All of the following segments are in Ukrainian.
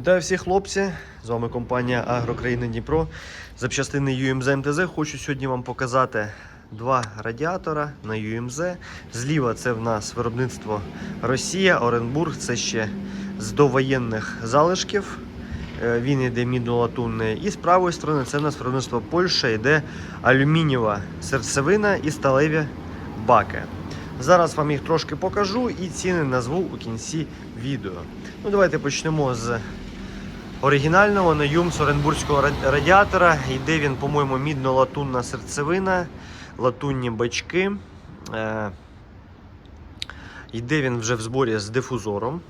Вітаю всіх хлопці! З вами компанія Агрокраїни Дніпро. Запчастини UMZ МТЗ. Хочу сьогодні вам показати два радіатора на UMZ. Зліва це в нас виробництво Росія, Оренбург. Це ще з довоєнних залишків. Е, Він йде мідно-латунний. І з правої сторони це в нас виробництво Польща, йде алюмінієва серцевина і сталеві баки. Зараз вам їх трошки покажу і ціни назву у кінці відео. Ну, давайте почнемо з оригінального на Юмс Оренбурзького радіатора. Йде він, по-моєму, мідно-латунна серцевина, латунні бачки. Е, йде він вже в зборі з дифузором.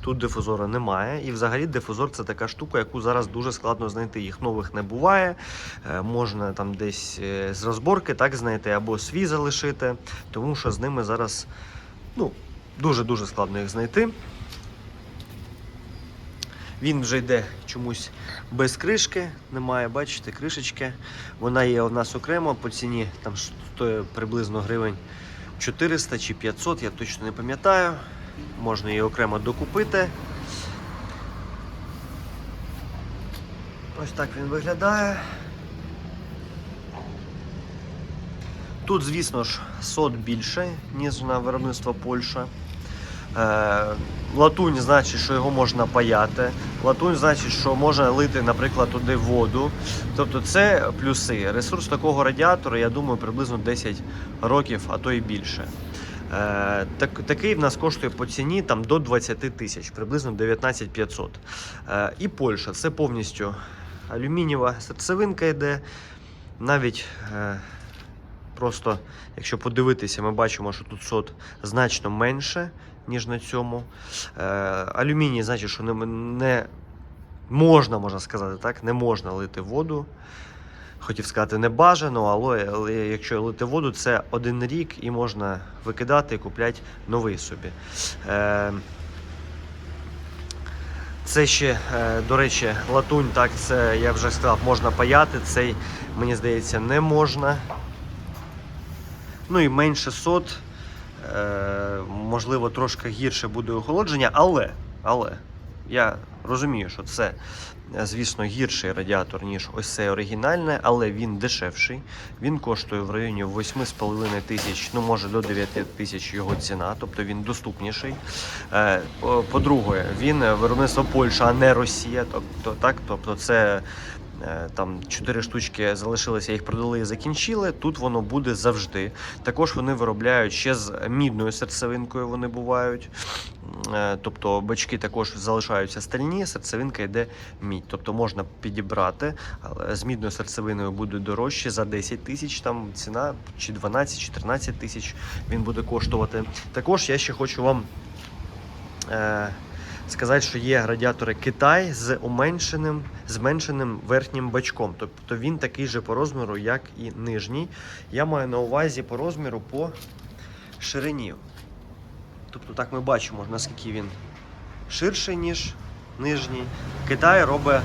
Тут дифузора немає. І взагалі дифузор це така штука, яку зараз дуже складно знайти. Їх нових не буває. Е, Можна там десь е, з розборки так знайти або свій залишити, тому що з ними зараз ну, дуже-дуже складно їх знайти. Він вже йде чомусь без кришки, немає, бачите, кришечки. Вона є у нас окремо по ціні, там приблизно гривень 400 чи 500, я точно не пам'ятаю. Можна її окремо докупити. Ось так він виглядає. Тут, звісно ж, сот більше, ніж на виробництво Польща. Е, латунь значить, що його можна паяти. Латунь значить, що можна лити, наприклад, туди воду. Тобто це плюси. Ресурс такого радіатора, я думаю, приблизно 10 років, а то і більше. Е, так, такий в нас коштує по ціні там, до 20 тисяч, приблизно 19 500. Е, і Польща це повністю алюмінієва серцевинка йде. Навіть просто, якщо подивитися, ми бачимо, що тут сот значно менше, ніж на цьому. Е, алюміній, значить, що не, не можна, можна сказати, так, не можна лити воду. Хотів сказати, не бажано, але, але якщо лити воду, це один рік і можна викидати і купляти новий собі. Е, це ще, е, до речі, латунь, так, це я вже сказав, можна паяти. Цей, мені здається, не можна. Ну і менше сот. Е, можливо, трошки гірше буде охолодження, але, але я розумію, що це, е, звісно, гірший радіатор, ніж ось цей оригінальний, але він дешевший. Він коштує в районі 8,5 тисяч, ну може до 9 тисяч його ціна, тобто він доступніший. Е, по- По-друге, він виробництво Польща, а не Росія. Тобто, так, тобто це там 4 штучки залишилися, їх продали і закінчили. Тут воно буде завжди. Також вони виробляють ще з мідною серцевинкою. Вони бувають. Е, Тобто бачки також залишаються стальні, серцевинка йде мідь. Тобто можна підібрати, але з мідною серцевиною буде дорожче за 10 тисяч. Там ціна чи 12, чи 13 тисяч він буде коштувати. Також я ще хочу вам. Сказати, що є радіатори Китай з уменшеним, зменшеним верхнім бачком. Тобто він такий же по розміру, як і нижній. Я маю на увазі по розміру по ширині. Тобто так ми бачимо, наскільки він ширший, ніж нижній. Китай робить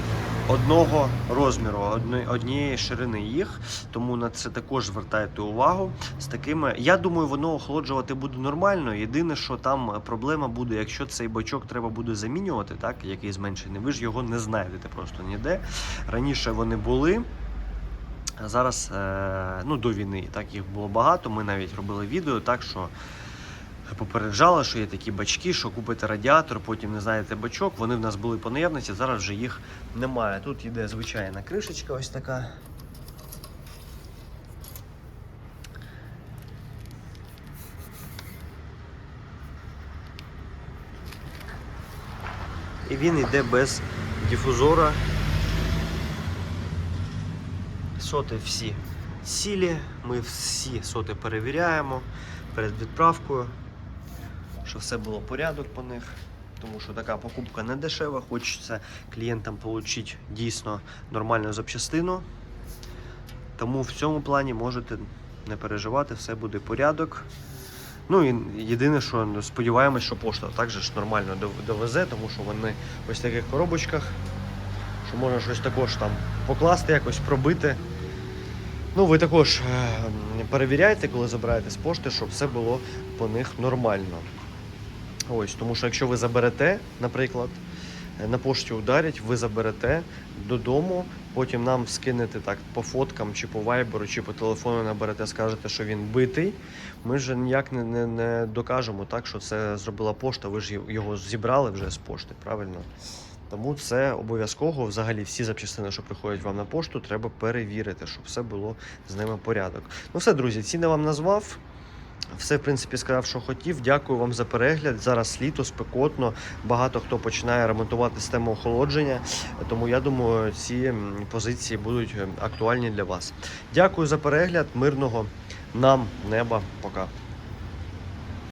одного розміру, однієї ширини їх, тому на це також звертайте увагу. З такими, я думаю, воно охолоджувати буде нормально. Єдине, що там проблема буде, якщо цей бачок треба буде замінювати, так, який зменшений, ви ж його не знайдете просто ніде. Раніше вони були. Зараз, е, ну, до війни, так їх було багато. Ми навіть робили відео, так що попереджали, що є такі бачки, що купите радіатор, потім не знаєте бачок. Вони в нас були по наявності, зараз вже їх немає. Тут йде звичайна кришечка, ось така. І він йде без дифузора. Соти всі цілі. Ми всі соти перевіряємо перед відправкою, щоб все було порядок по них. Тому що така покупка не дешева, хочеться клієнтам отримати дійсно нормальну запчастину. Тому в цьому плані можете не переживати, все буде порядок. Ну і єдине, що сподіваємось, що пошта також нормально довезе, тому що вони ось в таких коробочках, що можна щось також там покласти, якось пробити. Ну, ви також е, перевіряйте, коли забираєте з пошти, щоб все було по них нормально. Ось, тому що якщо ви заберете, наприклад, е, на пошті ударять, ви заберете додому, потім нам скинете так по фоткам, чи по вайберу, чи по телефону наберете, скажете, що він битий. Ми вже ніяк не, не, не докажемо так, що це зробила пошта. Ви ж його зібрали вже з пошти, правильно? Тому це обов'язково взагалі всі запчастини, що приходять вам на пошту, треба перевірити, щоб все було з ними порядок. Ну все, друзі, ціни вам назвав. Все, в принципі, сказав, що хотів. Дякую вам за перегляд. Зараз літо, спекотно. Багато хто починає ремонтувати систему охолодження. Тому я думаю, ці позиції будуть е, актуальні для вас. Дякую за перегляд. Мирного нам неба. Пока.